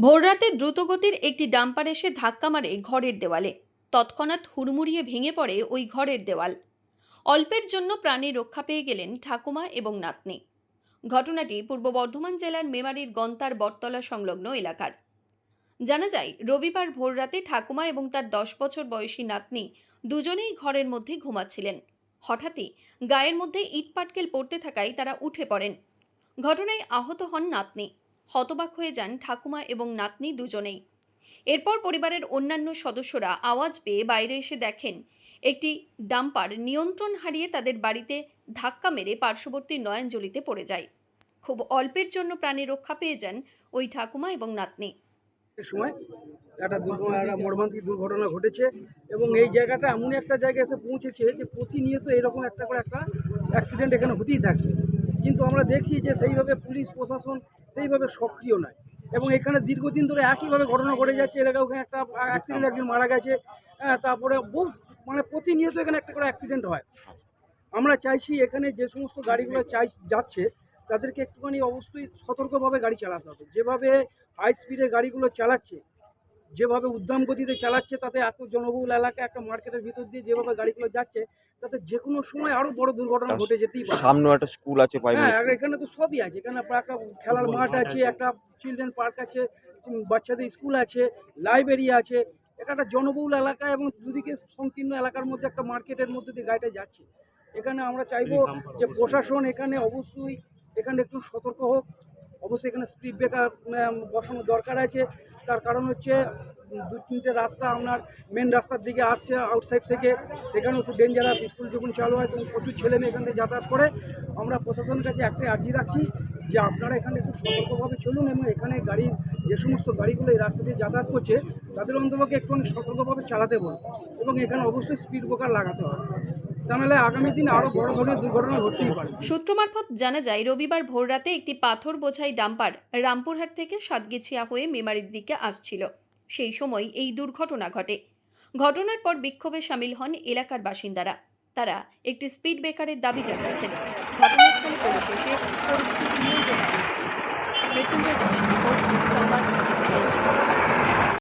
ভোররাতে দ্রুতগতির একটি ডাম্পার এসে ধাক্কা মারে ঘরের দেওয়ালে। তৎক্ষণাৎ হুড়মুড়িয়ে ভেঙে পড়ে ওই ঘরের দেওয়াল। অল্পের জন্য প্রাণে রক্ষা পেয়ে গেলেন ঠাকুমা এবং নাতনি। ঘটনাটি পূর্ব বর্ধমান জেলার মেমারির গন্তার বটতলা সংলগ্ন এলাকার। জানা যায়, রবিবার ভোররাতে ঠাকুমা এবং তার দশ বছর বয়সী নাতনি দুজনেই ঘরের মধ্যে ঘুমাচ্ছিলেন। হঠাৎই গায়ের মধ্যে ইট পাটকেল পড়তে থাকায় তারা উঠে পড়েন। ঘটনায় আহত হন নাতনি। হতবাক হয়ে যান ঠাকুমা এবং নাতনি দুজনেই। এরপর পরিবারের অন্যান্য সদস্যরা আওয়াজ পেয়ে বাইরে এসে দেখেন, একটি ডাম্পার নিয়ন্ত্রণ হারিয়ে তাদের বাড়িতে ধাক্কা মেরে পার্শ্ববর্তী নয়নজলিতে পড়ে যায়। খুব অল্পের জন্য প্রাণে রক্ষা পেয়ে যান ওই ঠাকুমা এবং নাতনি। সময় একটা মর্মান্তিক দুর্ঘটনা ঘটেছে এবং এই জায়গাটা এমন একটা জায়গায় এসে পৌঁছেছে যে প্রতিনিয়ত এরকম একটা করে একটা অ্যাক্সিডেন্ট এখানে হতেই থাকে। কিন্তু আমরা দেখি যে সেইভাবে পুলিশ প্রশাসন সেইভাবে সক্রিয় নয়। এবং এখানে দীর্ঘদিন ধরে একইভাবে ঘটনা ঘটে যাচ্ছে। এলাকায় ওখানে একটা অ্যাক্সিডেন্ট একজন মারা গেছে। হ্যাঁ, তারপরে বহু মানে প্রতিনিয়ত এখানে একটা করে অ্যাক্সিডেন্ট হয়। আমরা চাইছি এখানে যে সমস্ত গাড়িগুলো চাই যাচ্ছে তাদেরকে একটুখানি অবশ্যই সতর্কভাবে গাড়ি চালাতে হবে। যেভাবে হাই স্পিডে গাড়িগুলো চালাচ্ছে যেভাবে উদ্দাম গতিতে চালাচ্ছে তাতে এত জনবহুল এলাকা একটা মার্কেটের ভিতর দিয়ে যেভাবে গাড়িগুলো যাচ্ছে তাতে যে কোনো সময় আরও বড় দুর্ঘটনা ঘটে যেতেই পারে। সামনেও একটা স্কুল আছে হ্যাঁ আর এখানে তো সবই আছে। এখানে একটা খেলার মাঠ আছে একটা চিলড্রেন পার্ক আছে বাচ্চাদের স্কুল আছে লাইব্রেরি আছে। এটা একটা জনবহুল এলাকা এবং দুদিকে সংকীর্ণ এলাকার মধ্যে একটা মার্কেটের মধ্যে দিয়ে গাড়িটা যাচ্ছে। এখানে আমরা চাইব যে প্রশাসন এখানে অবশ্যই এখানে একটু সতর্ক হোক। অবশ্যই এখানে স্পিড ব্রেকার বসানোর দরকার আছে। তার কারণ হচ্ছে, দু তিনটে রাস্তা আপনার মেন রাস্তার দিকে আসছে আউটসাইড থেকে। সেখানেও খুব ডেঞ্জারাস স্কুল যখন চালু হয়, তখন প্রচুর ছেলে মেয়ে এখান থেকে যাতায়াত করে। আমরা প্রশাসনের কাছে একটাই আর্জি রাখছি যে আপনারা এখানে একটু সতর্কভাবে চলুন এবং এখানে গাড়ির যে সমস্ত গাড়িগুলো এই রাস্তা দিয়ে যাতায়াত করছে, তাদের অন্তপক্ষে একটু সতর্কভাবে চালাতে বলুন। এবং এখানে অবশ্যই স্পিড ব্রেকার লাগাতে হবে। সূত্র মারফত জানা যায়, রবিবার একটি পাথর বোঝাই ডাম্পার রামপুরহাট থেকে সাতগেছিয়া হয়ে মেমারির দিকে আসছিল। সেই সময় এই দুর্ঘটনা ঘটে। ঘটনার পর বিক্ষোভে সামিল হন এলাকার বাসিন্দারা। তারা একটি স্পিড ব্রেকারের দাবি জানিয়েছেন। ঘটনাস্থলে পরিস্থিতি